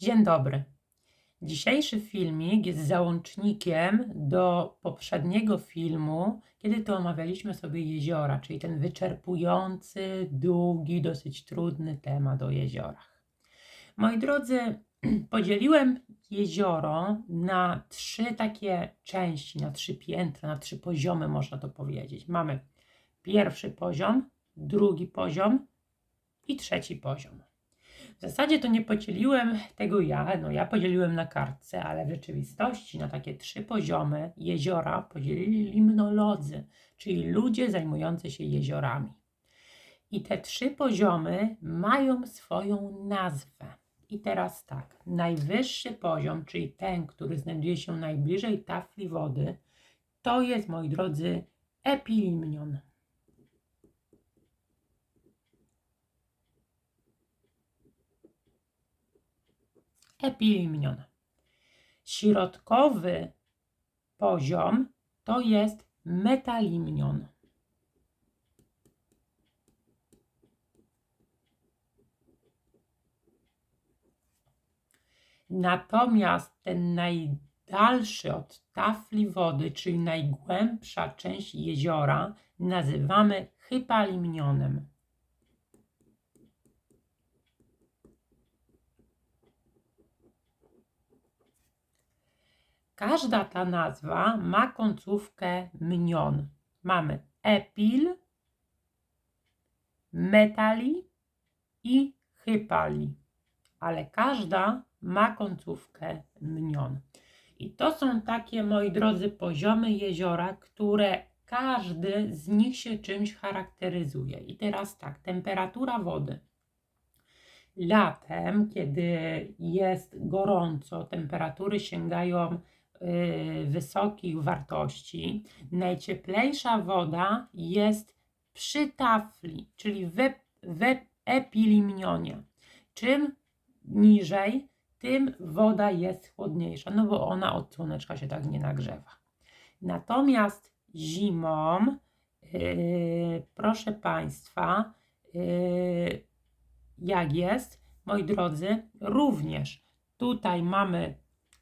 Dzień dobry. Dzisiejszy filmik jest załącznikiem do poprzedniego filmu, kiedy to omawialiśmy sobie jeziora, czyli ten wyczerpujący, długi, dosyć trudny temat o jeziorach. Moi drodzy, podzieliłem jezioro na trzy takie części, na trzy piętra, na trzy poziomy, można to powiedzieć. Mamy pierwszy poziom, drugi poziom i trzeci poziom. W zasadzie to nie podzieliłem tego ja, no ja podzieliłem na kartce, ale w rzeczywistości na takie trzy poziomy jeziora podzielili limnolodzy, czyli ludzie zajmujący się jeziorami. I te trzy poziomy mają swoją nazwę. I teraz tak, najwyższy poziom, czyli ten, który znajduje się najbliżej tafli wody, to jest, moi drodzy, epilimnion. Epilimnion. Środkowy poziom to jest metalimnion. Natomiast ten najdalszy od tafli wody, czyli najgłębsza część jeziora, nazywamy hypalimnionem. Każda ta nazwa ma końcówkę mnion. Mamy epil, metali i hypali, ale każda ma końcówkę mnion. I to są takie, moi drodzy, poziomy jeziora, które każdy z nich się czymś charakteryzuje. I teraz tak, temperatura wody. Latem, kiedy jest gorąco, temperatury sięgają wysokich wartości, najcieplejsza woda jest przy tafli, czyli w, w epilimnionie. Czym niżej, tym woda jest chłodniejsza, no bo ona od słoneczka się tak nie nagrzewa. Natomiast zimą, yy, proszę Państwa, yy, jak jest, moi drodzy, również tutaj mamy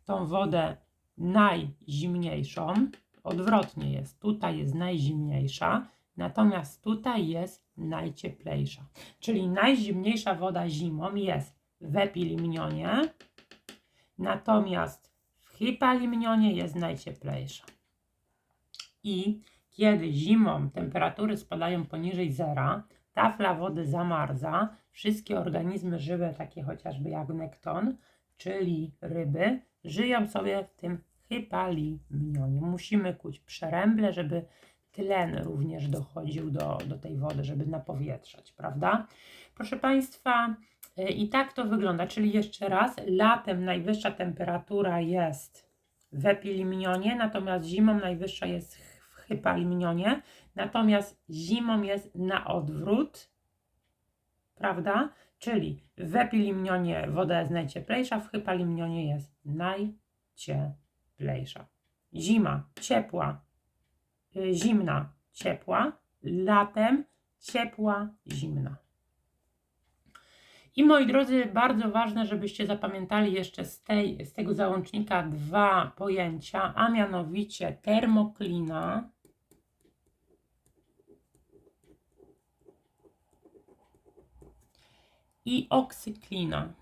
tą wodę najzimniejszą. Odwrotnie jest. Tutaj jest najzimniejsza, natomiast tutaj jest najcieplejsza. Czyli najzimniejsza woda zimą jest w epilimnionie, natomiast w hypalimnionie jest najcieplejsza. I kiedy zimą temperatury spadają poniżej zera, tafla wody zamarza, wszystkie organizmy żywe, takie chociażby jak nekton, czyli ryby, żyją sobie w tym hypalimnionie. Musimy kuć przeręble, żeby tlen również dochodził do, do tej wody, żeby napowietrzać, prawda? Proszę Państwa, y, i tak to wygląda, czyli jeszcze raz, latem najwyższa temperatura jest w epilimnionie, natomiast zimą najwyższa jest w hypalimnionie, natomiast zimą jest na odwrót, prawda? Czyli w epilimnionie woda jest najcieplejsza, w hypalimnionie jest najcieplejsza. Zima ciepła, y, zimna, ciepła, latem ciepła, zimna. I moi drodzy, bardzo ważne, żebyście zapamiętali jeszcze z, tej, z tego załącznika dwa pojęcia, a mianowicie termoklina i oksyklina.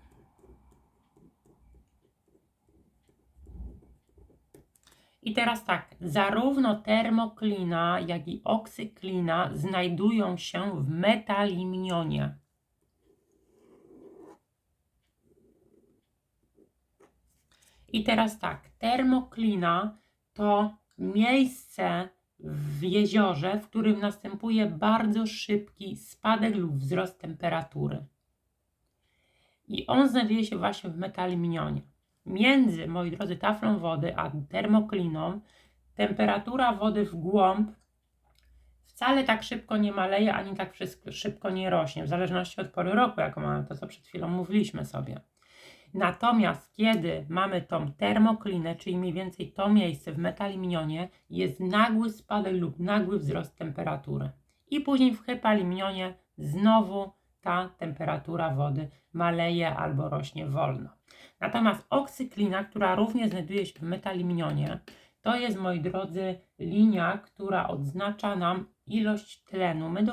I teraz tak, zarówno termoklina, jak i oksyklina znajdują się w metalimnionie. I teraz tak, termoklina to miejsce w jeziorze, w którym następuje bardzo szybki spadek lub wzrost temperatury i on znajduje się właśnie w metalimnionie. Między, moi drodzy, taflą wody a termokliną temperatura wody w głąb wcale tak szybko nie maleje, ani tak szybko nie rośnie, w zależności od pory roku, jaką mamy, to co przed chwilą mówiliśmy sobie. Natomiast kiedy mamy tą termoklinę, czyli mniej więcej to miejsce w metalimnionie, jest nagły spadek lub nagły wzrost temperatury. I później w hypalimnionie znowu ta temperatura wody maleje albo rośnie wolno. Natomiast oksyklina, która również znajduje się w metalimnionie, to jest, moi drodzy, linia, która odznacza nam ilość tlenu. My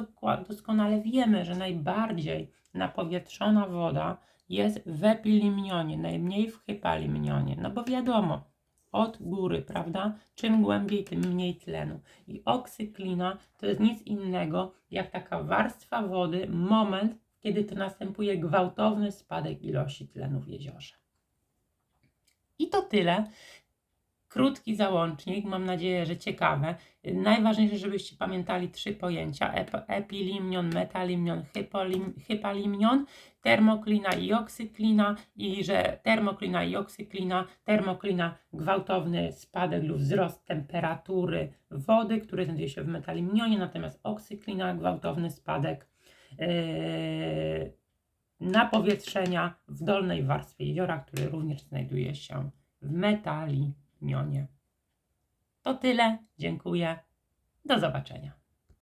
doskonale wiemy, że najbardziej napowietrzona woda jest w epilimnionie, najmniej w hypalimnionie. No bo wiadomo, od góry, prawda? Czym głębiej, tym mniej tlenu. I oksyklina to jest nic innego jak taka warstwa wody, moment, kiedy to następuje gwałtowny spadek ilości tlenu w jeziorze. I to tyle. Krótki załącznik, mam nadzieję, że ciekawe. Najważniejsze, żebyście pamiętali trzy pojęcia: ep- epilimnion, metalimnion, hypolim, hypalimnion, termoklina i oksyklina i że termoklina i oksyklina, termoklina gwałtowny spadek lub wzrost temperatury wody, który znajduje się w metalimnionie, natomiast oksyklina gwałtowny spadek yy, napowietrzenia w dolnej warstwie jeziora, który również znajduje się w metalimnionie. To tyle, dziękuję, do zobaczenia.